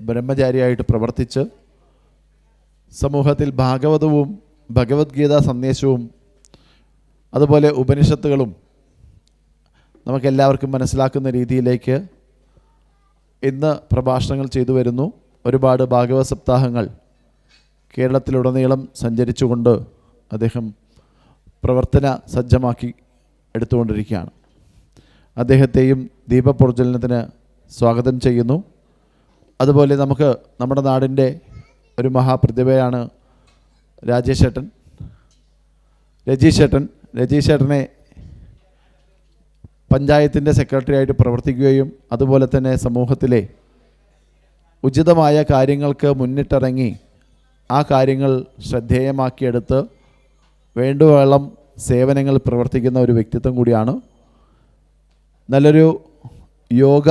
ബ്രഹ്മചാരിയായിട്ട് പ്രവർത്തിച്ച് സമൂഹത്തിൽ ഭാഗവതവും ഭഗവത്ഗീത സന്ദേശവും അതുപോലെ ഉപനിഷത്തുകളും നമുക്കെല്ലാവർക്കും മനസ്സിലാക്കുന്ന രീതിയിലേക്ക് ഇന്ന് പ്രഭാഷണങ്ങൾ ചെയ്തു വരുന്നു. ഒരുപാട് ഭാഗവത സപ്താഹങ്ങൾ കേരളത്തിലുടനീളം സഞ്ചരിച്ചുകൊണ്ട് അദ്ദേഹം പ്രവർത്തന സജ്ജമാക്കി എടുത്തുകൊണ്ടിരിക്കുകയാണ്. അദ്ദേഹത്തെയും ദീപപ്രജ്വലനത്തിന് സ്വാഗതം ചെയ്യുന്നു. അതുപോലെ നമുക്ക് നമ്മുടെ നാടിന്റെ ഒരു മഹാപ്രതിഭയാണ് രാജേഷ് ഏട്ടൻ. രജീഷ് ഏട്ടൻ. രജീഷ് ഏട്ടനെ പഞ്ചായത്തിന്റെ സെക്രട്ടറി ആയിട്ട് പ്രവർത്തിക്കുകയും അതുപോലെ തന്നെ സമൂഹത്തിലെ ഉചിതമായ കാര്യങ്ങൾക്ക് മുന്നിട്ടിറങ്ങി ആ കാര്യങ്ങൾ ശ്രദ്ധേയമാക്കിയെടുത്ത് വേണ്ടുവോളം സേവനങ്ങൾ പ്രവർത്തിക്കുന്ന ഒരു വ്യക്തിത്വം കൂടിയാണ്. നല്ലൊരു യോഗ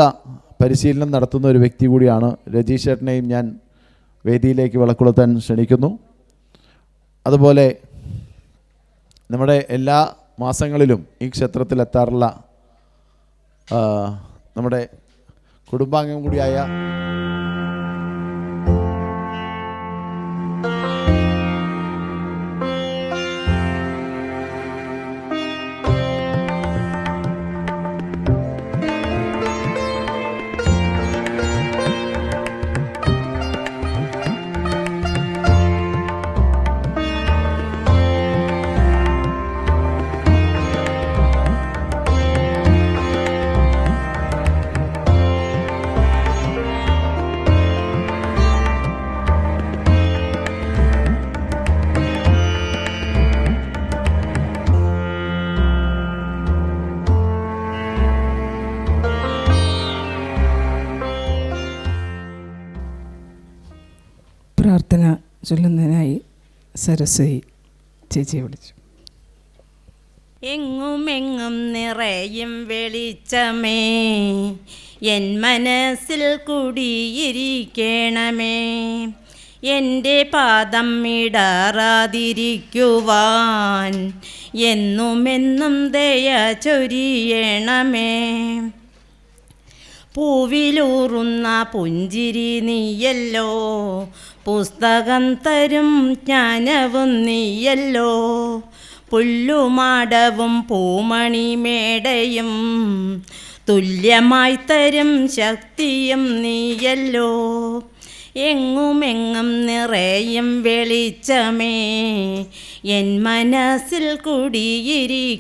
പരിശീലനം നടത്തുന്ന ഒരു വ്യക്തി കൂടിയാണ് രജീഷ് ചേട്ടനെയും ഞാൻ വേദിയിലേക്ക് വിളക്കുളുത്താൻ ക്ഷണിക്കുന്നു. അതുപോലെ നമ്മുടെ എല്ലാ മാസങ്ങളിലും ഈ ക്ഷേത്രത്തിലെത്താറുള്ള നമ്മുടെ കുടുംബാംഗം കൂടിയായ ചൊല്ലുന്നതിനായി സരസ്വതി ചേച്ചിയെ വിളിച്ചു. എങ്ങും എങ്ങും നിറയും വെളിച്ചമേ എൻ മനസ്സിൽ കുടിയിരിക്കണമേ. എന്റെ പാദം ഇടറാതിരിക്കുവാൻ എന്നുമെന്നും ദയ ചൊരിയണമേ. പൂവിലൂറുന്ന പുഞ്ചിരി നീയല്ലോ. പുസ്തകം തരും ജ്ഞാനവും നീയല്ലോ. പുല്ലുമാടവും പൂമണി മേടയും തുല്യമായി തരും ശക്തിയും നീയല്ലോ. എങ്ങുമെങ്ങും നിറയും വെളിച്ചമേ. എൻ മനസ്സിൽ കുടിയിരിക്കണമേ.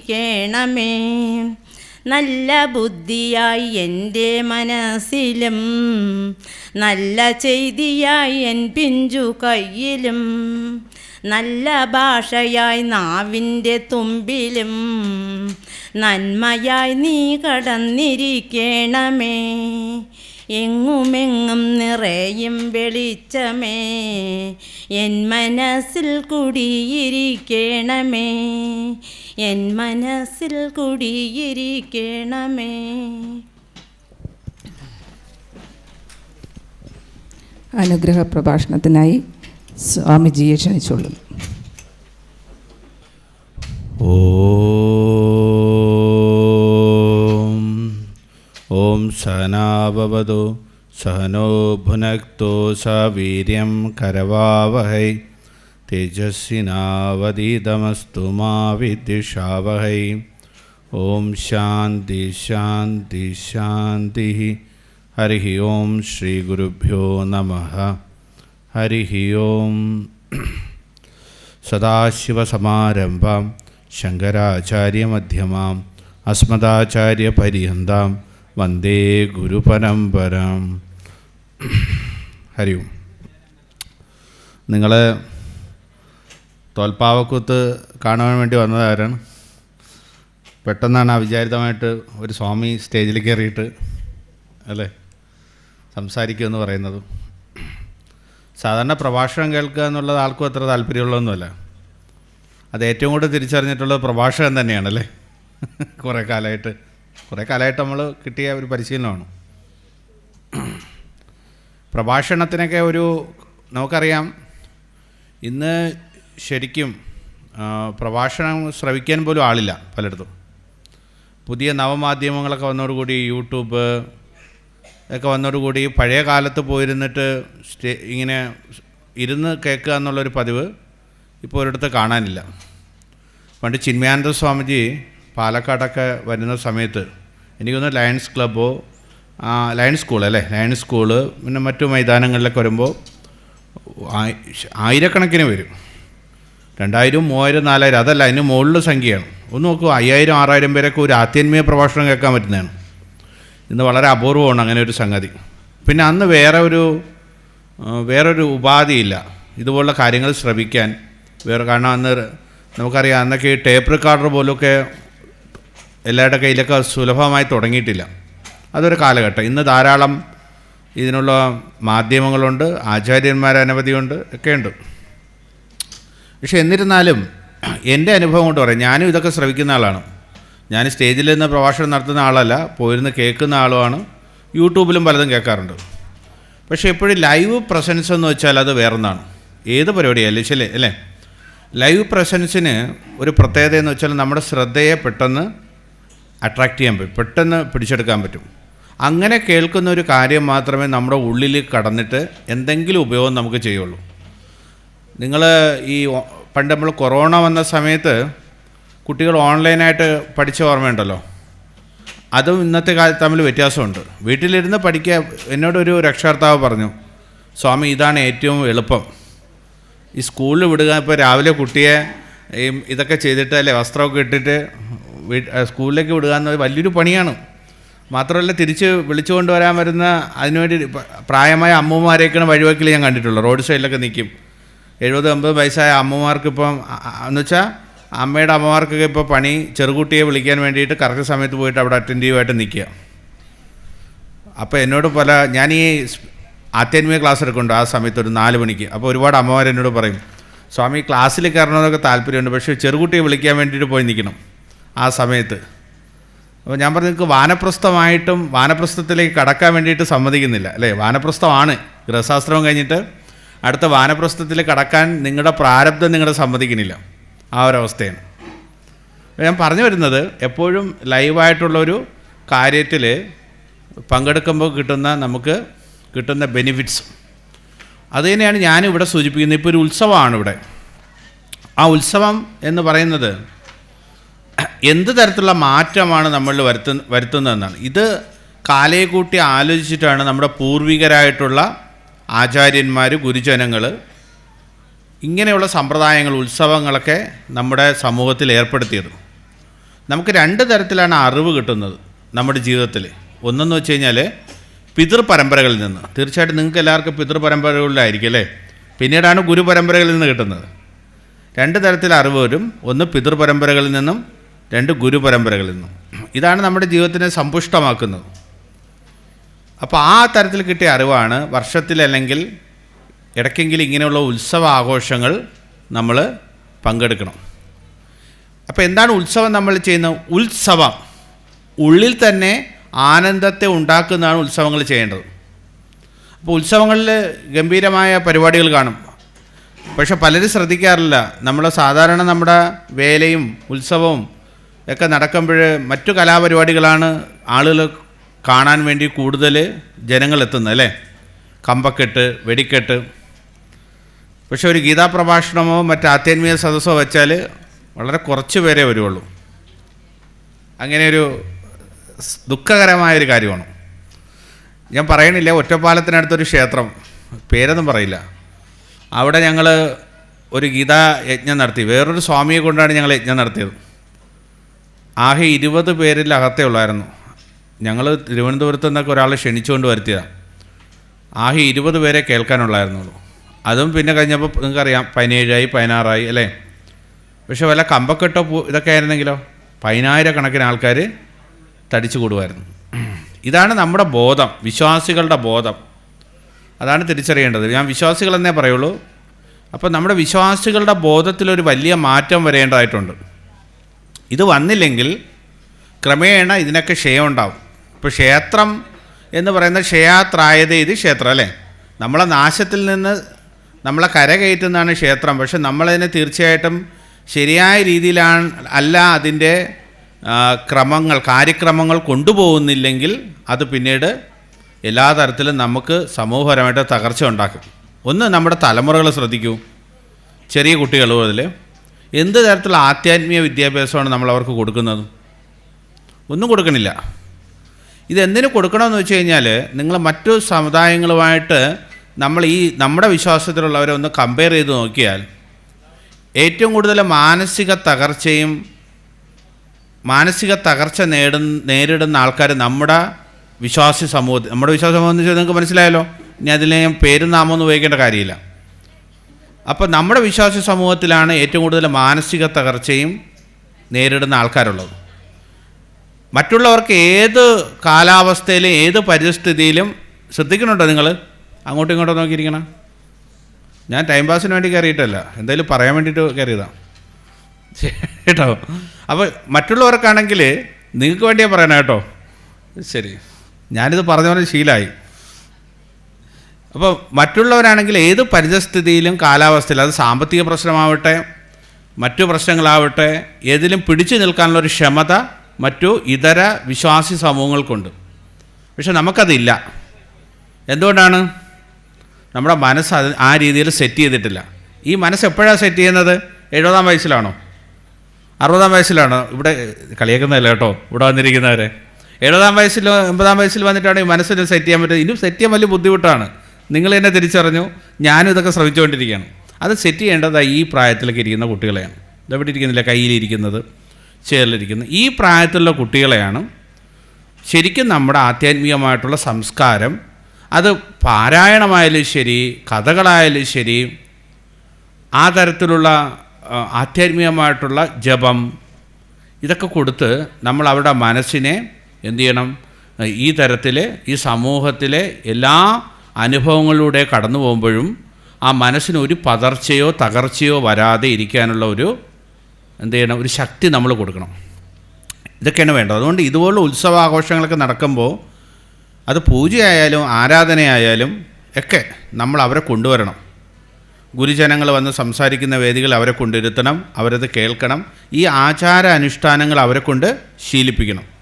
നല്ല ബുദ്ധിയായി എന്റെ മനസ്സിലും നല്ല ചെയ്തിയായി എൻ പിഞ്ചു കയ്യിലും നല്ല ഭാഷയായി നാവിന്റെ തുമ്പിലും നന്മയായി നീ കടന്നിരിക്കണമേ. എങ്ങുമെങ്ങും നിറയും വെളിച്ചമേ. എൻ മനസ്സിൽ കുടിയിരിക്കണമേ. എൻ മനസ്സിൽ കുടിയിരിക്കണമേ. അനുഗ്രഹ പ്രഭാഷണത്തിനായി സ്വാമിജിയെ ക്ഷണിച്ചോളും ഓം सहनाववतु सहनो भुनक्तो तेजस्वी करवावहै तेजस्विनावदिदमस्तु वह ओं शांति शांति शांति हरि ओं ॐ श्रीगुरुभ्यो नमः। हरिः ॐ सदाशिवसमारम्भां। शङ्कराचार्यमध्यमाम्। अस्मदाचार्यपर्यता വന്ദേ ഗുരുപരമ്പരം. ഹരി ഓം. നിങ്ങൾ തോൽപ്പാവക്കൂത്ത് കാണുവാൻ വേണ്ടി വന്നതാരാണ് പെട്ടെന്നാണ് അവിചാരിതമായിട്ട് ഒരു സ്വാമി സ്റ്റേജിൽ കയറിയിട്ട് അല്ലേ? സംസാരിക്കുമെന്ന് പറയുന്നത്. സാധാരണ പ്രഭാഷണം കേൾക്കുക എന്നുള്ളത് ആൾക്കും അത്ര താല്പര്യമുള്ളതൊന്നുമല്ല. അത് ഏറ്റവും കൂടുതൽ തിരിച്ചറിഞ്ഞിട്ടുള്ളത് പ്രഭാഷകൻ തന്നെയാണല്ലേ? കുറേ കാലമായിട്ട്. കുറേ കാലമായിട്ട് നമ്മൾ കിട്ടിയ ഒരു പരിശീലനമാണ്. പ്രഭാഷണത്തിനൊക്കെ ഒരു നമുക്കറിയാം ഇന്ന് ശരിക്കും പ്രഭാഷണം ശ്രവിക്കാൻ പോലും ആളില്ല പലയിടത്തും. പുതിയ നവമാധ്യമങ്ങളൊക്കെ വന്നതോടുകൂടി യൂട്യൂബ് ഒക്കെ വന്നതോടുകൂടി പഴയ കാലത്ത് പോയിരുന്നിട്ട് സ്റ്റേ ഇങ്ങനെ ഇരുന്ന് കേൾക്കുക എന്നുള്ളൊരു പതിവ് ഇപ്പോൾ ഒരിടത്ത് കാണാനില്ല. പണ്ട് ചിന്മയാനന്ദ സ്വാമിജി പാലക്കാടൊക്കെ വരുന്ന സമയത്ത് എനിക്കൊന്ന് ലയൺസ് ക്ലബ്ബോ ലയൺസ് സ്കൂൾ അല്ലേ? ലയൺസ് സ്കൂൾ പിന്നെ മറ്റു മൈതാനങ്ങളിലൊക്കെ വരുമ്പോൾ ആയിരക്കണക്കിന് വരും. രണ്ടായിരം മൂവായിരം നാലായിരം അതല്ല അതിന് മുകളിൽ സംഖ്യയാണ്. ഒന്ന് നോക്കൂ അയ്യായിരം ആറായിരം പേരൊക്കെ ഒരു ആത്യന്മീയ പ്രഭാഷണം കേൾക്കാൻ പറ്റുന്നതാണ്. ഇന്ന് വളരെ അപൂർവമാണ് അങ്ങനെ ഒരു സംഗതി. പിന്നെ അന്ന് വേറെ ഒരു വേറൊരു ഉപാധിയില്ല. ഇതുപോലുള്ള കാര്യങ്ങൾ ശ്രമിക്കാൻ വേറെ കാരണം അന്ന് നമുക്കറിയാം അന്നൊക്കെ ഈ ടേപ്പ് റെക്കോർഡർ പോലൊക്കെ എല്ലാവരുടെ കയ്യിലൊക്കെ സുലഭമായി തുടങ്ങിയിട്ടില്ല. അതൊരു കാലഘട്ടം. ഇന്ന് ധാരാളം ഇതിനുള്ള മാധ്യമങ്ങളുണ്ട് ആചാര്യന്മാർ അനവധിയുണ്ട് ഒക്കെയുണ്ട്. പക്ഷെ എന്നിരുന്നാലും എന്റെ അനുഭവം കൊണ്ട് പറയാം ഞാനും ഇതൊക്കെ ശ്രവിക്കുന്ന ആളാണ്. ഞാൻ സ്റ്റേജിൽ നിന്ന് പ്രഭാഷണം നടത്തുന്ന ആളല്ല പോയിരുന്ന് കേൾക്കുന്ന ആളുമാണ്. യൂട്യൂബിലും പലതും കേൾക്കാറുണ്ട്. പക്ഷേ എപ്പോഴും ലൈവ് പ്രസൻസ് എന്ന് വെച്ചാൽ അത് വേറൊന്നാണ്. ഏത് പരിപാടിയായാലും ശരി അല്ലേ? ലൈവ് പ്രസൻസിന് ഒരു പ്രത്യേകത എന്ന് വെച്ചാൽ നമ്മുടെ ശ്രദ്ധയെ പെട്ടെന്ന് അട്രാക്റ്റ് ചെയ്യാൻ പറ്റും. പെട്ടെന്ന് പിടിച്ചെടുക്കാൻ പറ്റും. അങ്ങനെ കേൾക്കുന്ന ഒരു കാര്യം മാത്രമേ നമ്മുടെ ഉള്ളിൽ കടന്നിട്ട് എന്തെങ്കിലും ഉപയോഗം നമുക്ക് ചെയ്യുള്ളൂ. നിങ്ങൾ ഈ പണ്ട് നമ്മൾ കൊറോണ വന്ന സമയത്ത് കുട്ടികൾ ഓൺലൈനായിട്ട് പഠിച്ച ഓർമ്മയുണ്ടല്ലോ? അതും ഇന്നത്തെ കാലത്ത് തമ്മിൽ വ്യത്യാസമുണ്ട്. വീട്ടിലിരുന്ന് പഠിക്കുക എന്നോടൊരു രക്ഷകർത്താവ് പറഞ്ഞു സ്വാമി ഇതാണ് ഏറ്റവും എളുപ്പം. ഈ സ്കൂളിൽ വിടുക ഇപ്പോൾ രാവിലെ കുട്ടിയെ ഇതൊക്കെ ചെയ്തിട്ട് അല്ലേ വസ്ത്രമൊക്കെ ഇട്ടിട്ട് സ്കൂളിലേക്ക് വിടുക എന്നത് വലിയൊരു പണിയാണ്. മാത്രമല്ല തിരിച്ച് വിളിച്ചു കൊണ്ടുവരാൻ വരുന്ന അതിനുവേണ്ടി പ്രായമായ അമ്മമാരെയൊക്കെയാണ് വഴിവെക്കിൽ ഞാൻ കണ്ടിട്ടുള്ളൂ റോഡ് സൈഡിലൊക്കെ നിൽക്കും എഴുപത് അമ്പത് വയസ്സായ അമ്മമാർക്കിപ്പം എന്നുവെച്ചാൽ എന്ന് വെച്ചാൽ അമ്മയുടെ അമ്മമാർക്കൊക്കെ ഇപ്പോൾ പണി ചെറുകുട്ടിയെ വിളിക്കാൻ വേണ്ടിയിട്ട് കറക്റ്റ് സമയത്ത് പോയിട്ട് അവിടെ അറ്റന്റീവായിട്ട് നിൽക്കുക അപ്പോൾ എന്നോട് പല ഞാൻ ഈ ആധ്യാത്മിക ക്ലാസ് എടുക്കുന്നുണ്ട് ആ സമയത്ത് ഒരു നാല് മണിക്ക്. അപ്പോൾ ഒരുപാട് അമ്മമാർ എന്നോട് പറയും സ്വാമി ക്ലാസ്സിൽ കയറണമെന്നൊക്കെ താല്പര്യമുണ്ട്. പക്ഷേ ചെറുകുട്ടിയെ വിളിക്കാൻ വേണ്ടിയിട്ട് പോയി നിൽക്കണം. ആ സമയത്ത്. അപ്പോൾ ഞാൻ പറഞ്ഞു നിങ്ങൾക്ക് വാനപ്രസ്ഥമായിട്ടും വാനപ്രസ്ഥത്തിലേക്ക് കടക്കാൻ വേണ്ടിയിട്ട് സമ്മതിക്കുന്നില്ല. അല്ലേ? വാനപ്രസ്ഥമാണ്. ഗൃഹശാസ്ത്രം കഴിഞ്ഞിട്ട് അടുത്ത വാനപ്രസ്ഥത്തിൽ കടക്കാൻ നിങ്ങളുടെ പ്രാരബ്ധം നിങ്ങളുടെ സമ്മതിക്കുന്നില്ല. ആ ഒരവസ്ഥയാണ്. ഞാൻ പറഞ്ഞു വരുന്നത് എപ്പോഴും ലൈവായിട്ടുള്ളൊരു കാര്യത്തിൽ പങ്കെടുക്കുമ്പോൾ കിട്ടുന്ന നമുക്ക് കിട്ടുന്ന ബെനിഫിറ്റ്സ്. അത് തന്നെയാണ് ഞാനിവിടെ സൂചിപ്പിക്കുന്നത്. ഇപ്പോൾ ഒരു ഉത്സവമാണ് ഇവിടെ. ആ ഉത്സവം എന്ന് പറയുന്നത് എന്ത് തരത്തിലുള്ള മാറ്റമാണ് നമ്മളിൽ വരുത്തു വരുത്തുന്നതെന്നാണ്. ഇത് കാലയെ കൂട്ടി ആലോചിച്ചിട്ടാണ് നമ്മുടെ പൂർവികരായിട്ടുള്ള ആചാര്യന്മാർ ഗുരുജനങ്ങൾ ഇങ്ങനെയുള്ള സമ്പ്രദായങ്ങൾ ഉത്സവങ്ങളൊക്കെ നമ്മുടെ സമൂഹത്തിൽ ഏർപ്പെടുത്തിയത്. നമുക്ക് രണ്ട് തരത്തിലാണ് അറിവ് കിട്ടുന്നത് നമ്മുടെ ജീവിതത്തിൽ ഒന്നെന്ന് വെച്ച് കഴിഞ്ഞാൽ പിതൃപരമ്പരകളിൽ നിന്ന്. തീർച്ചയായിട്ടും നിങ്ങൾക്ക് എല്ലാവർക്കും പിതൃപരമ്പരകളിലായിരിക്കും അല്ലേ? പിന്നീടാണ് ഗുരുപരമ്പരകളിൽ നിന്ന് കിട്ടുന്നത്. രണ്ട് തരത്തിൽ അറിവ് വരും. ഒന്ന് പിതൃപരമ്പരകളിൽ നിന്നും രണ്ട് ഗുരുപരമ്പരകളിൽ നിന്നും. ഇതാണ് നമ്മുടെ ജീവിതത്തിനെ സമ്പുഷ്ടമാക്കുന്നത്. അപ്പോൾ ആ തരത്തിൽ കിട്ടിയ അറിവാണ് വർഷത്തിൽ അല്ലെങ്കിൽ ഇടയ്ക്കെങ്കിലും ഇങ്ങനെയുള്ള ഉത്സവ ആഘോഷങ്ങൾ നമ്മൾ പങ്കെടുക്കണം. അപ്പോൾ എന്താണ് ഉത്സവം നമ്മൾ ചെയ്യുന്നത്? ഉത്സവം. ഉള്ളിൽ തന്നെ ആനന്ദത്തെ ഉണ്ടാക്കുന്നതാണ് ഉത്സവങ്ങൾ ചെയ്യേണ്ടത്. അപ്പോൾ ഉത്സവങ്ങളിൽ ഗംഭീരമായ പരിപാടികൾ കാണും. പക്ഷെ പലരും ശ്രദ്ധിക്കാറില്ല. നമ്മൾ സാധാരണ നമ്മുടെ വേലയും ഉത്സവവും ഒക്കെ നടക്കുമ്പോൾ മറ്റു കലാപരിപാടികളാണ് ആളുകൾ കാണാൻ വേണ്ടി കൂടുതൽ ജനങ്ങളെത്തുന്നത് അല്ലേ? കമ്പക്കെട്ട് വെടിക്കെട്ട്. പക്ഷെ ഒരു ഗീതാ പ്രഭാഷണമോ മറ്റ് സദസ്സോ വെച്ചാൽ വളരെ കുറച്ച് പേരെ വരുള്ളൂ. അങ്ങനെയൊരു ദുഃഖകരമായൊരു കാര്യമാണ്. ഞാൻ പറയണില്ല ഒറ്റപ്പാലത്തിനടുത്തൊരു ക്ഷേത്രം പേരൊന്നും പറയില്ല. അവിടെ ഞങ്ങൾ ഒരു ഗീതാ യജ്ഞം നടത്തി വേറൊരു സ്വാമിയെ കൊണ്ടാണ് ഞങ്ങൾ യജ്ഞം നടത്തിയത്. ആകെ ഇരുപത് പേരിൽ അകത്തേ ഉള്ളായിരുന്നു. ഞങ്ങൾ തിരുവനന്തപുരത്ത് നിന്നൊക്കെ ഒരാളെ ക്ഷണിച്ചുകൊണ്ട് വരുത്തിയതാണ് ആകെ ഇരുപത് പേരെ കേൾക്കാനുള്ളായിരുന്നുള്ളൂ അതും പിന്നെ കഴിഞ്ഞപ്പോൾ നിങ്ങൾക്കറിയാം പതിനേഴായി പതിനാറായി അല്ലേ? പക്ഷെ വല്ല കമ്പക്കെട്ടോ പൂ ഇതൊക്കെ ആയിരുന്നെങ്കിലോ? പതിനായിരക്കണക്കിന് ആൾക്കാർ തടിച്ചു കൂടുമായിരുന്നു. ഇതാണ് നമ്മുടെ ബോധം വിശ്വാസികളുടെ ബോധം. അതാണ് തിരിച്ചറിയേണ്ടത്. ഞാൻ വിശ്വാസികളെന്നേ പറയുള്ളൂ. അപ്പോൾ നമ്മുടെ വിശ്വാസികളുടെ ബോധത്തിലൊരു വലിയ മാറ്റം വരേണ്ടതായിട്ടുണ്ട്. ഇത് വന്നില്ലെങ്കിൽ ക്രമേണ ഇതിനൊക്കെ ക്ഷയം ഉണ്ടാവും ഇപ്പോൾ ക്ഷേത്രം എന്ന് പറയുന്ന ക്ഷയാത്രായത ഇത് ക്ഷേത്രം അല്ലേ? നമ്മളെ നാശത്തിൽ നിന്ന് നമ്മളെ കരകയറ്റുന്നതാണ് ക്ഷേത്രം. പക്ഷെ നമ്മളതിനെ തീർച്ചയായിട്ടും ശരിയായ രീതിയിലാണ് അല്ല അതിന്റെ ക്രമങ്ങൾ കാര്യക്രമങ്ങൾ കൊണ്ടുപോകുന്നില്ലെങ്കിൽ അത് പിന്നീട് എല്ലാ തരത്തിലും നമുക്ക് സമൂഹപരമായിട്ട് തകർച്ച ഉണ്ടാക്കും. ഒന്ന് നമ്മുടെ തലമുറകൾ ശ്രദ്ധിക്കൂ. ചെറിയ കുട്ടികൾ മുതൽ എന്ത് തരത്തിലുള്ള ആധ്യാത്മിക വിദ്യാഭ്യാസമാണ് നമ്മൾ അവർക്ക് കൊടുക്കുന്നത്? ഒന്നും കൊടുക്കണില്ല. ഇതെന്തിനു കൊടുക്കണമെന്ന് വെച്ച് കഴിഞ്ഞാൽ നിങ്ങൾ മറ്റു സമുദായങ്ങളുമായിട്ട് നമ്മൾ ഈ നമ്മുടെ വിശ്വാസത്തിലുള്ളവരെ ഒന്ന് കമ്പയർ ചെയ്ത് നോക്കിയാൽ ഏറ്റവും കൂടുതൽ മാനസിക തകർച്ചയും മാനസിക തകർച്ച നേടുന്ന നേരിടുന്ന ആൾക്കാർ നമ്മുടെ വിശ്വാസി സമൂഹത്തിൽ നമ്മുടെ വിശ്വാസ സമൂഹം എന്ന് വെച്ചാൽ നിങ്ങൾക്ക് മനസ്സിലായല്ലോ? ഇനി അതിൽ ഞാൻ പേരും നാമം ഉപയോഗിക്കേണ്ട കാര്യമില്ല. അപ്പോൾ നമ്മുടെ വിശ്വാസ സമൂഹത്തിലാണ് ഏറ്റവും കൂടുതൽ മാനസിക തകർച്ചയും നേരിടുന്ന ആൾക്കാരുള്ളത്. മറ്റുള്ളവർക്ക് ഏത് കാലാവസ്ഥയിലും ഏത് പരിസ്ഥിതിയിലും ശ്രദ്ധിക്കുന്നുണ്ടോ നിങ്ങൾ അങ്ങോട്ടും ഇങ്ങോട്ടും നോക്കിയിരിക്കണം. ഞാൻ ടൈം പാസിന് വേണ്ടി കയറിയിട്ടല്ല. എന്തായാലും പറയാൻ വേണ്ടിയിട്ട് കയറിയതാണ് കേട്ടോ? അപ്പോൾ മറ്റുള്ളവർക്കാണെങ്കിൽ നിങ്ങൾക്ക് വേണ്ടിയാണ് പറയണം കേട്ടോ. ശരി. ഞാനിത് പറഞ്ഞ പോലെ ശീലമായി അപ്പോൾ മറ്റുള്ളവരാണെങ്കിൽ ഏത് പരിതസ്ഥിതിയിലും കാലാവസ്ഥയിലും അത് സാമ്പത്തിക പ്രശ്നമാവട്ടെ മറ്റു പ്രശ്നങ്ങളാവട്ടെ ഏതിലും പിടിച്ചു നിൽക്കാനുള്ള ഒരു ക്ഷമത മറ്റു ഇതര വിശ്വാസി സമൂഹങ്ങൾക്കുണ്ട്. പക്ഷെ നമുക്കതില്ല. എന്തുകൊണ്ടാണ്? നമ്മുടെ മനസ്സ് അത് ആ രീതിയിൽ സെറ്റ് ചെയ്തിട്ടില്ല. ഈ മനസ്സ് എപ്പോഴാണ് സെറ്റ് ചെയ്യുന്നത്? എഴുപതാം വയസ്സിലാണോ? അറുപതാം വയസ്സിലാണോ? ഇവിടെ കളിയാക്കുന്നതല്ല കേട്ടോ ഇവിടെ വന്നിരിക്കുന്നവരെ. എഴുപതാം വയസ്സിലോ എൺപതാം വയസ്സിൽ വന്നിട്ടാണ് ഈ മനസ്സിന് സെറ്റ് ചെയ്യാൻ പറ്റുന്നത്. ഇനിയും സെറ്റ് ചെയ്യാൻ വലിയ ബുദ്ധിമുട്ടാണ്. നിങ്ങൾ എന്നെ തിരിച്ചറിഞ്ഞു. ഞാനും ഇതൊക്കെ ശ്രമിച്ചുകൊണ്ടിരിക്കുകയാണ്. അത് സെറ്റ് ചെയ്യേണ്ടത് ഈ പ്രായത്തിലൊക്കെ ഇരിക്കുന്ന കുട്ടികളെയാണ്. ഇതെവിടെ ഇരിക്കുന്നില്ല? കയ്യിലിരിക്കുന്നത് ചേറിലിരിക്കുന്നത് ഈ പ്രായത്തിലുള്ള കുട്ടികളെയാണ് ശരിക്കും നമ്മുടെ ആധ്യാത്മികമായിട്ടുള്ള സംസ്കാരം. അത് പാരായണമായാലും ശരി കഥകളായാലും ശരി ആ തരത്തിലുള്ള ആധ്യാത്മികമായിട്ടുള്ള ജപം ഇതൊക്കെ കൊടുത്ത് നമ്മൾ അവരുടെ മനസ്സിനെ എന്തു ചെയ്യണം? ഈ തരത്തിൽ ഈ സമൂഹത്തിലെ എല്ലാ അനുഭവങ്ങളിലൂടെ കടന്നു പോകുമ്പോഴും ആ മനസ്സിന് ഒരു പതർച്ചയോ തകർച്ചയോ വരാതെ ഇരിക്കാനുള്ള ഒരു എന്ത് ചെയ്യണം ഒരു ശക്തി നമ്മൾ കൊടുക്കണം. ഇതൊക്കെയാണ് വേണ്ടത്. അതുകൊണ്ട് ഇതുപോലുള്ള ഉത്സവാഘോഷങ്ങളൊക്കെ നടക്കുമ്പോൾ അത് പൂജയായാലും ആരാധനയായാലും ഒക്കെ നമ്മൾ അവരെ കൊണ്ടുവരണം. ഗുരുജനങ്ങൾ വന്ന് സംസാരിക്കുന്ന വേദികൾ അവരെ കൊണ്ടിരുത്തണം അവരത് കേൾക്കണം ഈ ആചാര അനുഷ്ഠാനങ്ങൾ അവരെ കൊണ്ട് ശീലിപ്പിക്കണം.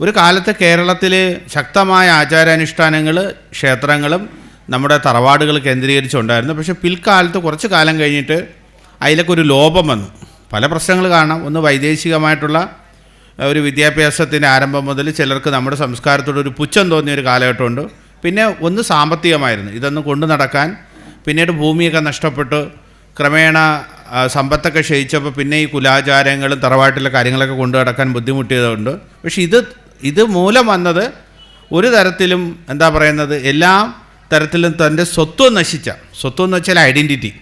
ഒരു കാലത്ത് കേരളത്തിൽ ശക്തമായ ആചാരാനുഷ്ഠാനങ്ങൾ ക്ഷേത്രങ്ങളും നമ്മുടെ തറവാടുകൾ കേന്ദ്രീകരിച്ചുണ്ടായിരുന്നു. പക്ഷേ പിൽക്കാലത്ത് കുറച്ച് കാലം കഴിഞ്ഞിട്ട് അതിലൊക്കെ ഒരു ലോപം വന്നു. പല പ്രശ്നങ്ങൾ കാണാം. ഒന്ന് വൈദേശികമായിട്ടുള്ള ഒരു വിദ്യാഭ്യാസത്തിന്റെ ആരംഭം മുതൽ ചിലർക്ക് നമ്മുടെ സംസ്കാരത്തോട് ഒരു പുച്ഛം തോന്നിയ ഒരു കാലഘട്ടമുണ്ട്. പിന്നെ ഒന്ന് സാമ്പത്തികമായിരുന്നു. ഇതൊന്നും കൊണ്ടു നടക്കാൻ പിന്നീട് ഭൂമിയൊക്കെ നഷ്ടപ്പെട്ടു ക്രമേണ സമ്പത്തൊക്കെ ക്ഷയിച്ചപ്പോൾ പിന്നെ ഈ കുലാചാരങ്ങളും തറവാട്ടിലെ കാര്യങ്ങളൊക്കെ കൊണ്ടു നടക്കാൻ ബുദ്ധിമുട്ടിയതുകൊണ്ട് പക്ഷേ ഇത് ഇത് മൂലം വന്നത് ഒരു തരത്തിലും എന്താ പറയുന്നത് എല്ലാ തരത്തിലും തന്റെ സ്വത്വം നശിച്ച സ്വത്വം എന്ന് വെച്ചാൽ ഐഡന്റിറ്റി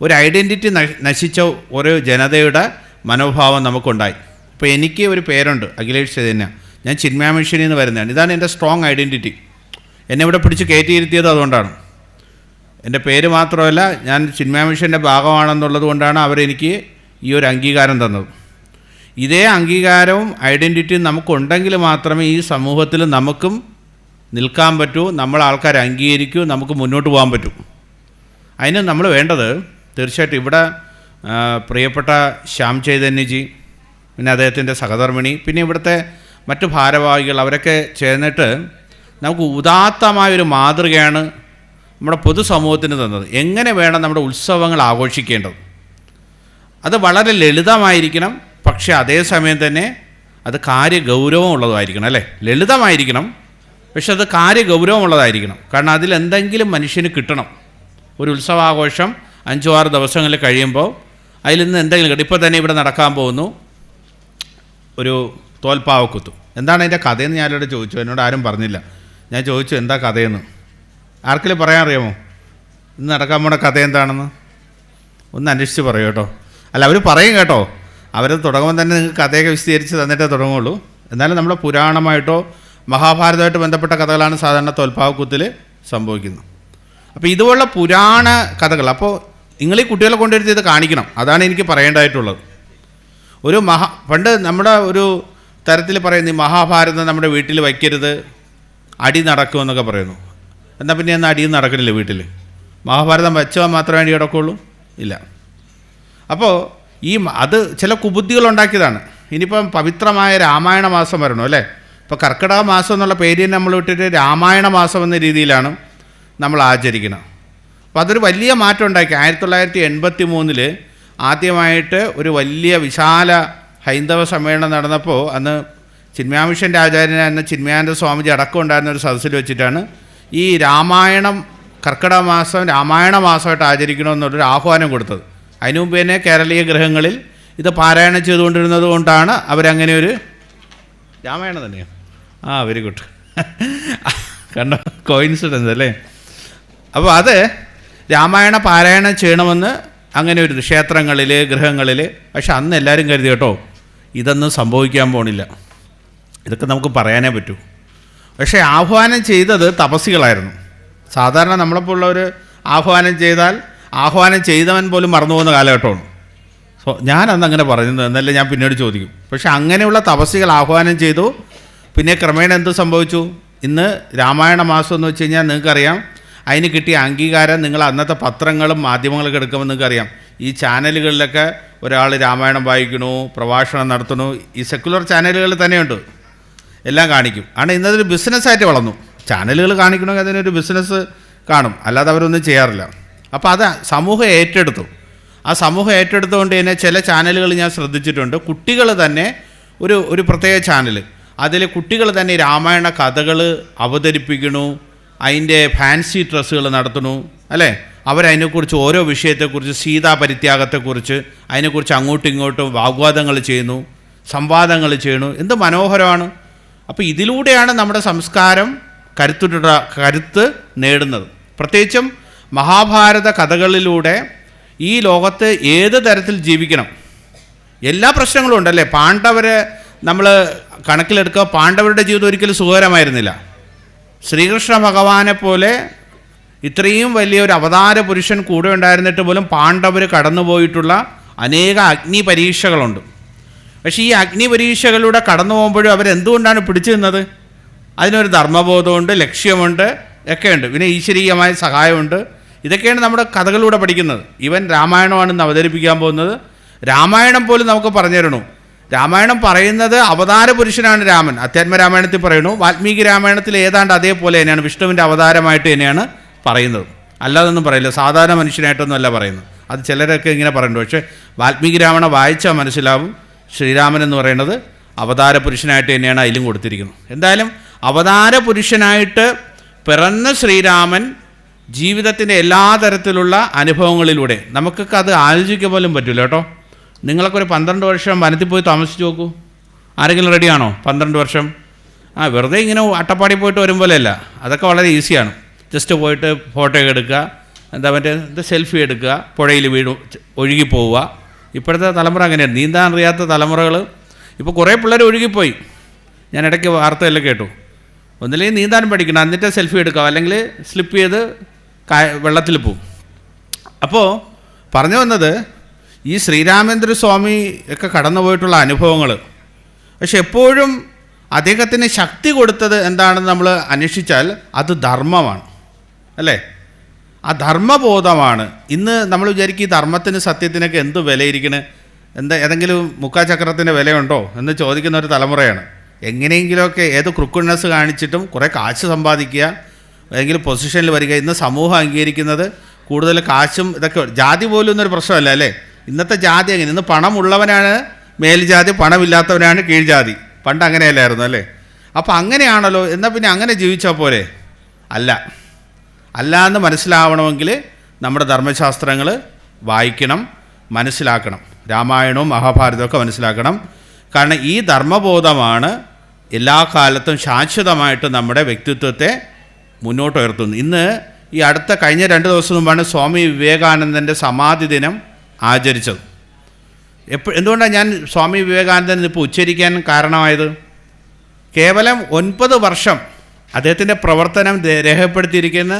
ഒരു ഐഡന്റിറ്റി നശിച്ച ഒരു ജനതയുടെ മനോഭാവം നമുക്കുണ്ടായി. ഇപ്പോൾ എനിക്ക് ഒരു പേരുണ്ട് അഖിലേഷ് ചൈതന്യ. ഞാൻ ചിന്മയാമിഷനിൽ നിന്ന് വരുന്നതാണ്. ഇതാണ് എന്റെ സ്ട്രോങ് ഐഡന്റിറ്റി എന്നെ ഇവിടെ പിടിച്ച് കയറ്റിയിരുത്തിയത് അതുകൊണ്ടാണ്. എന്റെ പേര് മാത്രമല്ല ഞാൻ ചിന്മയാമിഷന്റെ ഭാഗമാണെന്നുള്ളത് കൊണ്ടാണ് അവരെനിക്ക് ഈ ഒരു അംഗീകാരം തന്നത്. ഇതേ അംഗീകാരവും ഐഡന്റിറ്റിയും നമുക്കുണ്ടെങ്കിൽ മാത്രമേ ഈ സമൂഹത്തിൽ നമുക്കും നിൽക്കാൻ പറ്റൂ നമ്മൾ ആൾക്കാരെ അംഗീകരിക്കൂ നമുക്ക് മുന്നോട്ട് പോകാൻ പറ്റൂ. അതിന് നമ്മൾ വേണ്ടത് തീർച്ചയായിട്ടും ഇവിടെ പ്രിയപ്പെട്ട ശ്യാം ചൈതന്യജി പിന്നെ അദ്ദേഹത്തിന്റെ സഹധർമ്മിണി പിന്നെ ഇവിടുത്തെ മറ്റു ഭാരവാഹികൾ അവരൊക്കെ ചേർന്നിട്ട് നമുക്ക് ഉദാത്തമായൊരു മാതൃകയാണ് നമ്മുടെ പൊതുസമൂഹത്തിന് തന്നത്. എങ്ങനെ വേണം നമ്മുടെ ഉത്സവങ്ങൾ ആഘോഷിക്കേണ്ടത്? അത് വളരെ ലളിതമായിരിക്കണം. പക്ഷേ അതേസമയം തന്നെ അത് കാര്യഗൗരവമുള്ളതായിരിക്കണം അല്ലേ? ലളിതമായിരിക്കണം പക്ഷെ അത് കാര്യഗൗരവമുള്ളതായിരിക്കണം കാരണം അതിൽ എന്തെങ്കിലും മനുഷ്യന് കിട്ടണം. ഒരു ഉത്സവാഘോഷം അഞ്ചോ ആറ് ദിവസങ്ങളിൽ കഴിയുമ്പോൾ അതിൽ നിന്ന് എന്തെങ്കിലും കിട്ടും. ഇപ്പോൾ തന്നെ ഇവിടെ നടക്കാൻ പോകുന്നു. ഒരു തോൽപ്പാവക്കുത്തു. എന്താണ് അതിന്റെ കഥയെന്ന് ഞാനിവിടെ ചോദിച്ചു. എന്നോട് ആരും പറഞ്ഞില്ല. ഞാൻ ചോദിച്ചു എന്താ കഥയെന്ന്? ആർക്കെങ്കിലും പറയാൻ അറിയാമോ ഇന്ന് നടക്കാൻ പോണ കഥ എന്താണെന്ന്? ഒന്ന് അന്വേഷിച്ച് പറയൂ കേട്ടോ. അല്ല അവർ പറയും കേട്ടോ. അവരത് തുടങ്ങുമ്പോൾ തന്നെ നിങ്ങൾക്ക് കഥയൊക്കെ വിശദീകരിച്ച് തന്നിട്ടേ തുടങ്ങുള്ളൂ എന്നാലും നമ്മുടെ പുരാണമായിട്ടോ മഹാഭാരതമായിട്ട് ബന്ധപ്പെട്ട കഥകളാണ് സാധാരണ തോൽപ്പാവക്കൂത്തിൽ സംഭവിക്കുന്നത്. അപ്പോൾ ഇതുപോലുള്ള പുരാണ കഥകൾ അപ്പോൾ നിങ്ങൾ ഈ കുട്ടികളെ കൊണ്ടുവരുത്തി ഇത് കാണിക്കണം. അതാണ് എനിക്ക് പറയേണ്ടതായിട്ടുള്ളത്. ഒരു മഹാ പണ്ട് നമ്മുടെ ഒരു തരത്തിൽ പറയുന്നത് ഈ മഹാഭാരതം നമ്മുടെ വീട്ടിൽ വയ്ക്കരുത് അടി നടക്കുമെന്നൊക്കെ പറയുന്നു. എന്നാൽ പിന്നെ എന്നാൽ അടിയും നടക്കണില്ല വീട്ടിൽ. മഹാഭാരതം വെച്ചാൽ മാത്രമേ അടി നടക്കുള്ളൂ ഇല്ല. അപ്പോൾ ഈ അത് ചില കുബുദ്ധികൾ ഉണ്ടാക്കിയതാണ് ഇനിയിപ്പം പവിത്രമായ രാമായണ മാസം വരണം അല്ലേ? ഇപ്പോൾ കർക്കിടക മാസം എന്നുള്ള പേര് നമ്മൾ വിട്ടിട്ട് രാമായണ മാസം എന്ന രീതിയിലാണ് നമ്മൾ ആചരിക്കുന്നത് അപ്പോൾ അതൊരു വലിയ മാറ്റം ഉണ്ടാക്കി. ആയിരത്തി തൊള്ളായിരത്തി എൺപത്തി മൂന്നിൽ ആദ്യമായിട്ട് ഒരു വലിയ വിശാല ഹൈന്ദവ സമ്മേളനം നടന്നപ്പോൾ അന്ന് ചിന്മയാമിഷന്റെ ആചാര്യനായിരുന്ന ചിന്മയാനന്ദ സ്വാമിജി അടക്കം ഉണ്ടായിരുന്ന ഒരു സദസ്സിൽ വെച്ചിട്ടാണ് ഈ രാമായണം കർക്കിടക മാസം രാമായണ മാസമായിട്ട് ആചരിക്കണമെന്നുള്ളൊരു ആഹ്വാനം കൊടുത്തത്. അതിനു മുമ്പ് തന്നെ കേരളീയ ഗ്രഹങ്ങളിൽ ഇത് പാരായണം ചെയ്തുകൊണ്ടിരുന്നത് കൊണ്ടാണ് അവരങ്ങനെ ഒരു രാമായണം തന്നെയാണ് ആ വെരി ഗുഡ് കണ്ടോ? കോയിൻസിഡൻസ് അല്ലേ? അപ്പോൾ അത് രാമായണ പാരായണം ചെയ്യണമെന്ന് അങ്ങനെ ഒരു ക്ഷേത്രങ്ങളിൽ ഗ്രഹങ്ങളിൽ പക്ഷെ അന്ന് എല്ലാവരും കരുതി കേട്ടോ ഇതൊന്നും സംഭവിക്കാൻ പോണില്ല. ഇതൊക്കെ നമുക്ക് പറയാനേ പറ്റൂ. പക്ഷേ ആഹ്വാനം ചെയ്തത് തപസ്സികളായിരുന്നു. സാധാരണ നമ്മളെപ്പോലുള്ളവർ ആഹ്വാനം ചെയ്താൽ ആഹ്വാനം ചെയ്തവൻ പോലും മറന്നു പോകുന്ന കാലഘട്ടമാണ്. സോ ഞാനന്ന് അങ്ങനെ പറയുന്നത് എന്നല്ല ഞാൻ പിന്നീട് ചോദിക്കും. പക്ഷെ അങ്ങനെയുള്ള തപസ്സികൾ ആഹ്വാനം ചെയ്തു. പിന്നെ ക്രമേണ എന്ത് സംഭവിച്ചു? ഇന്ന് രാമായണ മാസം എന്ന് വെച്ച് കഴിഞ്ഞാൽ നിങ്ങൾക്കറിയാം അതിന് കിട്ടിയ അംഗീകാരം നിങ്ങൾ അന്നത്തെ പത്രങ്ങളും മാധ്യമങ്ങളൊക്കെ എടുക്കുമ്പോൾ നിങ്ങൾക്കറിയാം. ഈ ചാനലുകളിലൊക്കെ ഒരാൾ രാമായണം വായിക്കണു പ്രഭാഷണം നടത്തണു. ഈ സെക്കുലർ ചാനലുകളിൽ തന്നെയുണ്ട്. എല്ലാം കാണിക്കും. ആണ് ഇന്നതൊരു ബിസിനസ്സായിട്ട് വളർന്നു. ചാനലുകൾ കാണിക്കണമെങ്കിൽ അതിനൊരു ബിസിനസ് കാണും. അല്ലാതെ അവരൊന്നും ചെയ്യാറില്ല. അപ്പോൾ അത് സമൂഹം ഏറ്റെടുത്തു. ആ സമൂഹം ഏറ്റെടുത്തുകൊണ്ട് തന്നെ ചില ചാനലുകൾ ഞാൻ ശ്രദ്ധിച്ചിട്ടുണ്ട്. കുട്ടികൾ തന്നെ ഒരു ഒരു പ്രത്യേക ചാനൽ അതിൽ കുട്ടികൾ തന്നെ രാമായണ കഥകൾ അവതരിപ്പിക്കണു അതിന്റെ ഫാൻസി ഡ്രസ്സുകൾ നടത്തണു അല്ലേ? അവരതിനെക്കുറിച്ച് ഓരോ വിഷയത്തെക്കുറിച്ച് സീതാ പരിത്യാഗത്തെക്കുറിച്ച് അതിനെക്കുറിച്ച് അങ്ങോട്ടും ഇങ്ങോട്ടും വാഗ്വാദങ്ങൾ ചെയ്യുന്നു. സംവാദങ്ങൾ ചെയ്യണു എന്ത് മനോഹരമാണ്. അപ്പോൾ ഇതിലൂടെയാണ് നമ്മുടെ സംസ്കാരം കരുത്തുറ്റ കരുത്ത് നേടുന്നത്. പ്രത്യേകിച്ചും മഹാഭാരത കഥകളിലൂടെ ഈ ലോകത്ത് ഏത് തരത്തിൽ ജീവിക്കണം? എല്ലാ പ്രശ്നങ്ങളും ഉണ്ടല്ലേ? പാണ്ഡവരെ നമ്മൾ കണക്കിലെടുക്കുക പാണ്ഡവരുടെ ജീവിതം ഒരിക്കലും സുഖകരമായിരുന്നില്ല. ശ്രീകൃഷ്ണ ഭഗവാനെ പോലെ ഇത്രയും വലിയ ഒരു അവതാര പുരുഷൻ കൂടെ ഉണ്ടായിരുന്നിട്ട് പോലും പാണ്ഡവർ കടന്നുപോയിട്ടുള്ള അനേക അഗ്നി പരീക്ഷകളുണ്ട്. പക്ഷേ ഈ അഗ്നി പരീക്ഷകളിലൂടെ കടന്നു പോകുമ്പോഴും അവരെന്തുകൊണ്ടാണ് പിടിച്ചു നിന്നത്? അതിനൊരു ധർമ്മബോധമുണ്ട് ലക്ഷ്യമുണ്ട് ഒക്കെയുണ്ട്. പിന്നെ ഈശ്വരീയമായ സഹായമുണ്ട്. ഇതൊക്കെയാണ് നമ്മുടെ കഥകളിലൂടെ പഠിക്കുന്നത്. ഇവൻ രാമായണമാണ് ഇന്ന് അവതരിപ്പിക്കാൻ പോകുന്നത്. രാമായണം പോലും നമുക്ക് പറഞ്ഞു തരണു. രാമായണം പറയുന്നത് അവതാര പുരുഷനാണ് രാമൻ. അധ്യാത്മ രാമായണത്തിൽ പറയുന്നു വാൽമീകി രാമായണത്തിൽ ഏതാണ്ട് അതേപോലെ തന്നെയാണ് വിഷ്ണുവിന്റെ അവതാരമായിട്ട് തന്നെയാണ് പറയുന്നത്. അല്ലാതൊന്നും പറയില്ല. സാധാരണ മനുഷ്യനായിട്ടൊന്നും അല്ല പറയുന്നത്. അത് ചിലരൊക്കെ ഇങ്ങനെ പറയുന്നുണ്ട്. പക്ഷേ വാൽമീകി രാമായണം വായിച്ചാൽ മനസ്സിലാവും ശ്രീരാമൻ എന്ന് പറയുന്നത് അവതാര പുരുഷനായിട്ട് തന്നെയാണ് അതിലും കൊടുത്തിരിക്കുന്നത്. എന്തായാലും അവതാര പുരുഷനായിട്ട് പിറന്ന ശ്രീരാമൻ ജീവിതത്തിന്റെ എല്ലാ തരത്തിലുള്ള അനുഭവങ്ങളിലൂടെ നമുക്കൊക്കെ അത് ആലോചിക്കാൻ പോലും പറ്റില്ല കേട്ടോ. നിങ്ങളൊക്കെ ഒരു പന്ത്രണ്ട് വർഷം വനത്തിൽ പോയി താമസിച്ച് നോക്കൂ. ആരെങ്കിലും റെഡിയാണോ പന്ത്രണ്ട് വർഷം. ആ വെറുതെ ഇങ്ങനെ അട്ടപ്പാടി പോയിട്ട് വരും പോലെയല്ല. അതൊക്കെ വളരെ ഈസിയാണ് ജസ്റ്റ് പോയിട്ട് ഫോട്ടോ എടുക്കുക എന്താ മറ്റേ ഇത് സെൽഫി എടുക്കുക പുഴയിൽ വീണു ഒഴുകിപ്പോവുക ഇപ്പോഴത്തെ തലമുറ അങ്ങനെയാണ് നീന്താൻ അറിയാത്ത തലമുറകൾ ഇപ്പോൾ കുറേ പിള്ളേർ ഒഴുകിപ്പോയി. ഞാൻ ഇടയ്ക്ക് വാർത്തയെല്ലാം കേട്ടു. ഒന്നില്ലെങ്കിൽ നീന്താൻ പഠിക്കണം. എന്നിട്ട് സെൽഫി എടുക്കാം അല്ലെങ്കിൽ സ്ലിപ്പ് ചെയ്ത് വെള്ളത്തിൽ പോവും. അപ്പോൾ പറഞ്ഞു വന്നത് ഈ ശ്രീരാമേന്ദ്ര സ്വാമി ഒക്കെ കടന്നു പോയിട്ടുള്ള അനുഭവങ്ങൾ. പക്ഷെ എപ്പോഴും അദ്ദേഹത്തിന് ശക്തി കൊടുത്തത് എന്താണെന്ന് നമ്മൾ അന്വേഷിച്ചാൽ അത് ധർമ്മമാണ്. അല്ലേ? ആ ധർമ്മബോധമാണ്. ഇന്ന് നമ്മൾ വിചാരിക്കും ഈ ധർമ്മത്തിന് സത്യത്തിനൊക്കെ എന്ത് വിലയിരിക്കണേ? എന്താ ഏതെങ്കിലും മുക്കാചക്രത്തിന്റെ വിലയുണ്ടോ എന്ന് ചോദിക്കുന്ന ഒരു തലമുറയാണ്. എങ്ങനെയെങ്കിലുമൊക്കെ ഏത് ക്രുക്കുണ്ണസ് കാണിച്ചിട്ടും കുറേ കാശ് സമ്പാദിക്കുക അല്ലെങ്കിൽ പൊസിഷനിൽ വരിക. ഇന്ന് സമൂഹം അംഗീകരിക്കുന്നത് കൂടുതൽ കാശും ഇതൊക്കെ ജാതി പോലും ഒന്നൊരു പ്രശ്നമല്ല അല്ലേ? ഇന്നത്തെ ജാതി അങ്ങനെ ഇന്ന് പണമുള്ളവനാണ് മേൽജാതി പണമില്ലാത്തവനാണ് കീഴ്ജാതി പണ്ട് അങ്ങനെയല്ലായിരുന്നു അല്ലേ? അപ്പോൾ അങ്ങനെയാണല്ലോ എന്നാൽ പിന്നെ അങ്ങനെ ജീവിച്ചാൽ പോലെ അല്ല. അല്ല എന്ന് മനസ്സിലാവണമെങ്കിൽ നമ്മുടെ ധർമ്മശാസ്ത്രങ്ങൾ വായിക്കണം മനസ്സിലാക്കണം. രാമായണവും മഹാഭാരതവും ഒക്കെ മനസ്സിലാക്കണം. കാരണം ഈ ധർമ്മബോധമാണ് എല്ലാ കാലത്തും ശാശ്വതമായിട്ട് നമ്മുടെ വ്യക്തിത്വത്തെ മുന്നോട്ട് ഉയർത്തുന്നു ഇന്ന് ഈ അടുത്ത കഴിഞ്ഞ രണ്ട് ദിവസം മുമ്പാണ് സ്വാമി വിവേകാനന്ദന്റെ സമാധി ദിനം ആചരിച്ചത്. എപ്പോൾ എന്തുകൊണ്ടാണ് ഞാൻ സ്വാമി വിവേകാനന്ദൻ ഇപ്പോൾ ഉച്ചരിക്കാൻ കാരണമായത്? കേവലം ഒൻപത് വർഷം അദ്ദേഹത്തിന്റെ പ്രവർത്തനം രേഖപ്പെടുത്തിയിരിക്കുന്ന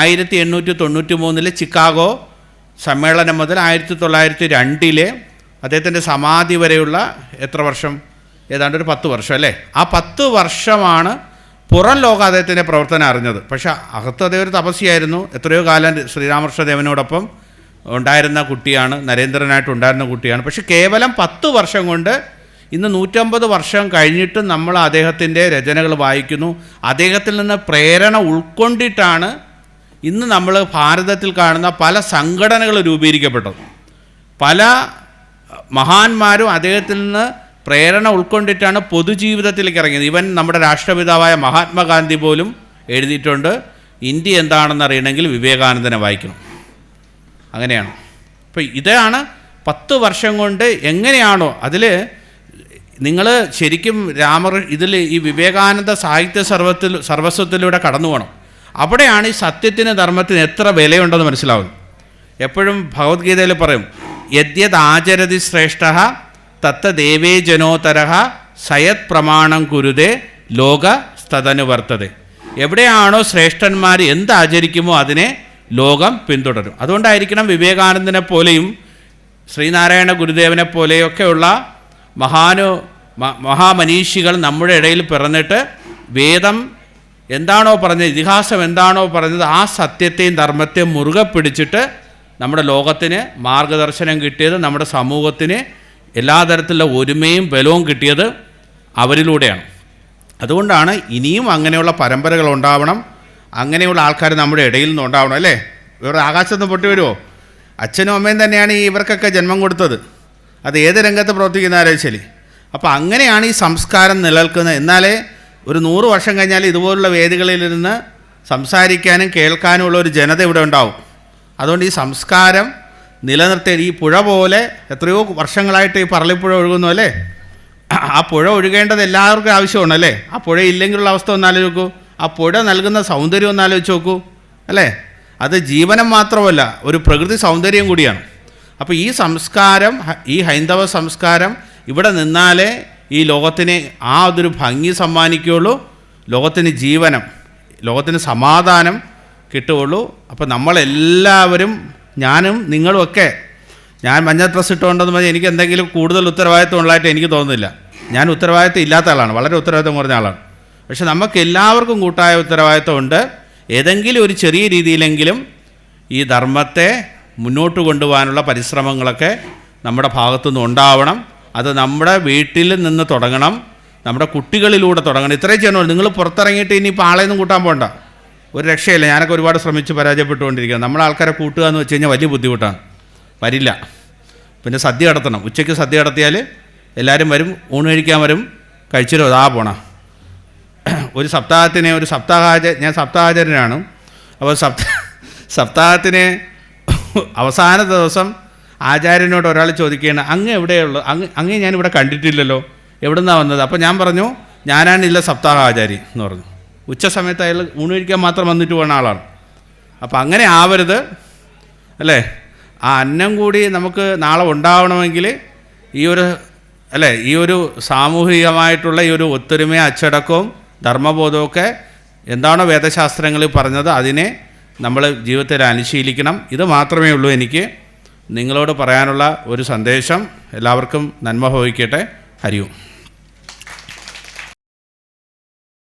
ആയിരത്തി എണ്ണൂറ്റി തൊണ്ണൂറ്റി മൂന്നിലെ ചിക്കാഗോ സമ്മേളനം മുതൽ ആയിരത്തി തൊള്ളായിരത്തി രണ്ടിലെ അദ്ദേഹത്തിന്റെ സമാധി വരെയുള്ള എത്ര വർഷം? ഏതാണ്ട് ഒരു പത്ത് വർഷം അല്ലേ? ആ പത്ത് വർഷമാണ് പുറം ലോക അദ്ദേഹത്തിന്റെ പ്രവർത്തനം അറിഞ്ഞത്. പക്ഷേ അകത്ത് അദ്ദേഹം ഒരു തപസ്യായിരുന്നു എത്രയോ കാലം ശ്രീരാമകൃഷ്ണദേവനോടൊപ്പം ഉണ്ടായിരുന്ന കുട്ടിയാണ് നരേന്ദ്രനായിട്ട് ഉണ്ടായിരുന്ന കുട്ടിയാണ്. പക്ഷെ കേവലം പത്ത് വർഷം കൊണ്ട് ഇന്ന് നൂറ്റമ്പത് വർഷം കഴിഞ്ഞിട്ട് നമ്മൾ അദ്ദേഹത്തിന്റെ രചനകൾ വായിക്കുന്നു. അദ്ദേഹത്തിൽ നിന്ന് പ്രേരണ ഉൾക്കൊണ്ടിട്ടാണ് ഇന്ന് നമ്മൾ ഭാരതത്തിൽ കാണുന്ന പല സംഘടനകൾ രൂപീകരിക്കപ്പെട്ടത്. പല മഹാന്മാരും അദ്ദേഹത്തിൽ നിന്ന് പ്രേരണ ഉൾക്കൊണ്ടിട്ടാണ് പൊതുജീവിതത്തിലേക്ക് ഇറങ്ങിയത്. ഇവൻ നമ്മുടെ രാഷ്ട്രപിതാവായ മഹാത്മാഗാന്ധി പോലും എഴുതിയിട്ടുണ്ട്. ഇന്ത്യ എന്താണെന്ന് അറിയണമെങ്കിൽ വിവേകാനന്ദനെ വായിക്കണം. അങ്ങനെയാണ്. അപ്പോൾ ഇതാണ് പത്ത് വർഷം കൊണ്ട് എങ്ങനെയാണോ അതിൽ നിങ്ങൾ ശരിക്കും രാമർ ഇതിൽ ഈ വിവേകാനന്ദ സാഹിത്യ സർവത്തിൽ സർവസ്വത്തിലൂടെ കടന്നു പോകണം. അവിടെയാണ് ഈ സത്യത്തിന് ധർമ്മത്തിന് എത്ര വിലയുണ്ടെന്ന് മനസ്സിലാവുന്നത്. എപ്പോഴും ഭഗവത്ഗീതയിൽ പറയും യദ്യത് ആചരതി ശ്രേഷ്ഠ തത്ത ദേവേ ജനോതരഹ സയത് പ്രമാണം കുരുതേ ലോക സ്തതനുവർത്തതെ എവിടെയാണോ ശ്രേഷ്ഠന്മാർ എന്ത് ആചരിക്കുമോ അതിനെ ലോകം പിന്തുടരും. അതുകൊണ്ടായിരിക്കണം വിവേകാനന്ദനെ പോലെയും ശ്രീനാരായണ ഗുരുദേവനെ പോലെയൊക്കെയുള്ള മഹാനു മഹാമനീഷികൾ നമ്മുടെ ഇടയിൽ പിറന്നിട്ട് വേദം എന്താണോ പറഞ്ഞത് ഇതിഹാസം എന്താണോ പറഞ്ഞത് ആ സത്യത്തെയും ധർമ്മത്തെയും മുറുകെ പിടിച്ചിട്ട് നമ്മുടെ ലോകത്തിന് മാർഗദർശനം കിട്ടിയത് നമ്മുടെ സമൂഹത്തിന് എല്ലാ തരത്തിലുള്ള ഒരുമയും ബലവും കിട്ടിയത് അവരിലൂടെയാണ്. അതുകൊണ്ടാണ് ഇനിയും അങ്ങനെയുള്ള പരമ്പരകൾ ഉണ്ടാവണം അങ്ങനെയുള്ള ആൾക്കാർ നമ്മുടെ ഇടയിൽ നിന്ന് ഉണ്ടാവണം അല്ലേ? വേറെ ആകാശത്ത് നിന്ന് പൊട്ടി വരുമോ അച്ഛനും അമ്മയും തന്നെയാണ് ഈ ഇവർക്കൊക്കെ ജന്മം കൊടുത്തത്. അത് ഏത് രംഗത്ത് പ്രവർത്തിക്കുന്നവരും ശരി അപ്പോൾ അങ്ങനെയാണ് ഈ സംസ്കാരം നിലനിൽക്കുന്നത്. എന്നാലേ ഒരു നൂറ് വർഷം കഴിഞ്ഞാൽ ഇതുപോലുള്ള വേദികളിൽ നിന്ന് സംസാരിക്കാനും കേൾക്കാനും ഉള്ള ഒരു ജനത ഇവിടെ ഉണ്ടാവും. അതുകൊണ്ട് ഈ സംസ്കാരം നിലനിർത്തേ ഈ പുഴ പോലെ എത്രയോ വർഷങ്ങളായിട്ട് ഈ പറളിപ്പുഴ ഒഴുകുന്നു അല്ലേ? ആ പുഴ ഒഴുകേണ്ടത് എല്ലാവർക്കും ആവശ്യമാണ് അല്ലേ? ആ പുഴ ഇല്ലെങ്കിലുള്ള അവസ്ഥ ഒന്ന് ആലോചിച്ച് നോക്കൂ ആ പുഴ നൽകുന്ന സൗന്ദര്യം ഒന്ന് ആലോചിച്ച് നോക്കൂ അല്ലേ? അത് ജീവനം മാത്രമല്ല ഒരു പ്രകൃതി സൗന്ദര്യം കൂടിയാണ്. അപ്പോൾ ഈ സംസ്കാരം ഈ ഹൈന്ദവ സംസ്കാരം ഇവിടെ നിന്നാലേ ഈ ലോകത്തിന് ആ അതൊരു ഭംഗി സമ്മാനിക്കുകയുള്ളൂ. ലോകത്തിന് ജീവനം ലോകത്തിന് സമാധാനം കിട്ടുകയുള്ളൂ അപ്പോൾ നമ്മളെല്ലാവരും ഞാനും നിങ്ങളുമൊക്കെ ഞാൻ മഞ്ഞ ഡ്രസ്സ് ഇട്ടുകൊണ്ടെന്ന് പറഞ്ഞാൽ എനിക്ക് എന്തെങ്കിലും കൂടുതൽ ഉത്തരവാദിത്വം ഉള്ളതായിട്ട് എനിക്ക് തോന്നുന്നില്ല. ഞാൻ ഉത്തരവാദിത്വം ഇല്ലാത്ത ആളാണ് വളരെ ഉത്തരവാദിത്വം കുറഞ്ഞ ആളാണ്. പക്ഷെ നമുക്ക് എല്ലാവർക്കും കൂട്ടായ ഉത്തരവാദിത്വം ഉണ്ട്. ഏതെങ്കിലും ഒരു ചെറിയ രീതിയിലെങ്കിലും ഈ ധർമ്മത്തെ മുന്നോട്ട് കൊണ്ടുപോകാനുള്ള പരിശ്രമങ്ങളൊക്കെ നമ്മുടെ ഭാഗത്തുനിന്ന് ഉണ്ടാവണം. അത് നമ്മുടെ വീട്ടിൽ നിന്ന് തുടങ്ങണം. നമ്മുടെ കുട്ടികളിലൂടെ തുടങ്ങണം. ഇത്രയും ചെയ്യണമല്ലോ നിങ്ങൾ പുറത്തിറങ്ങിയിട്ട് ഇനിയിപ്പോൾ ആളെയൊന്നും കൂട്ടാൻ പോകണ്ട ഒരു രക്ഷയില്ല. ഞാനൊക്കെ ഒരുപാട് ശ്രമിച്ച് പരാജയപ്പെട്ടുകൊണ്ടിരിക്കുക നമ്മൾ ആൾക്കാരെ കൂട്ടുക എന്ന് വെച്ച് കഴിഞ്ഞാൽ വലിയ ബുദ്ധിമുട്ടാണ്. വരില്ല. പിന്നെ സദ്യ നടത്തണം. ഉച്ചയ്ക്ക് സദ്യ നടത്തിയാൽ എല്ലാവരും വരും ഊണ് കഴിക്കാൻ വരും കഴിച്ചിരോ അതാ പോണം. ഒരു സപ്താഹത്തിനെ ഒരു സപ്താഹാച ഞാൻ സപ്താഹാചരനാണ് അപ്പോൾ സപ്ത സപ്താഹത്തിന് അവസാന ദിവസം ആചാര്യനോട് ഒരാൾ ചോദിക്കുകയാണ് അങ്ങ് എവിടെയുള്ളത് അങ്ങ് അങ്ങേ ഞാനിവിടെ കണ്ടിട്ടില്ലല്ലോ. എവിടെ നിന്നാണ് വന്നത്? അപ്പോൾ ഞാൻ പറഞ്ഞു ഞാനാണ് ഇല്ല സപ്താഹ ആചാരി എന്ന് പറഞ്ഞു. ഉച്ച സമയത്ത് അയാൾ ഊണ് കഴിക്കാൻ മാത്രം വന്നിട്ട് പോകുന്ന ആളാണ്. അപ്പം അങ്ങനെ ആവരുത് അല്ലേ? ആ അന്നം കൂടി നമുക്ക് നാളെ ഉണ്ടാവണമെങ്കിൽ ഈ ഒരു അല്ലേ? ഈ ഒരു സാമൂഹികമായിട്ടുള്ള ഈ ഒരു ഒത്തൊരുമ അച്ചടക്കവും ധർമ്മബോധമൊക്കെ എന്താണോ വേദശാസ്ത്രങ്ങളിൽ പറഞ്ഞത് അതിനെ നമ്മൾ ജീവിതത്തിൽ അനുശീലിക്കണം. ഇത് മാത്രമേ ഉള്ളൂ എനിക്ക്. നിങ്ങളോട് പറയാനുള്ള ഒരു സന്ദേശം. എല്ലാവർക്കും നന്മ ഭവിക്കട്ടെ. ഹരിയും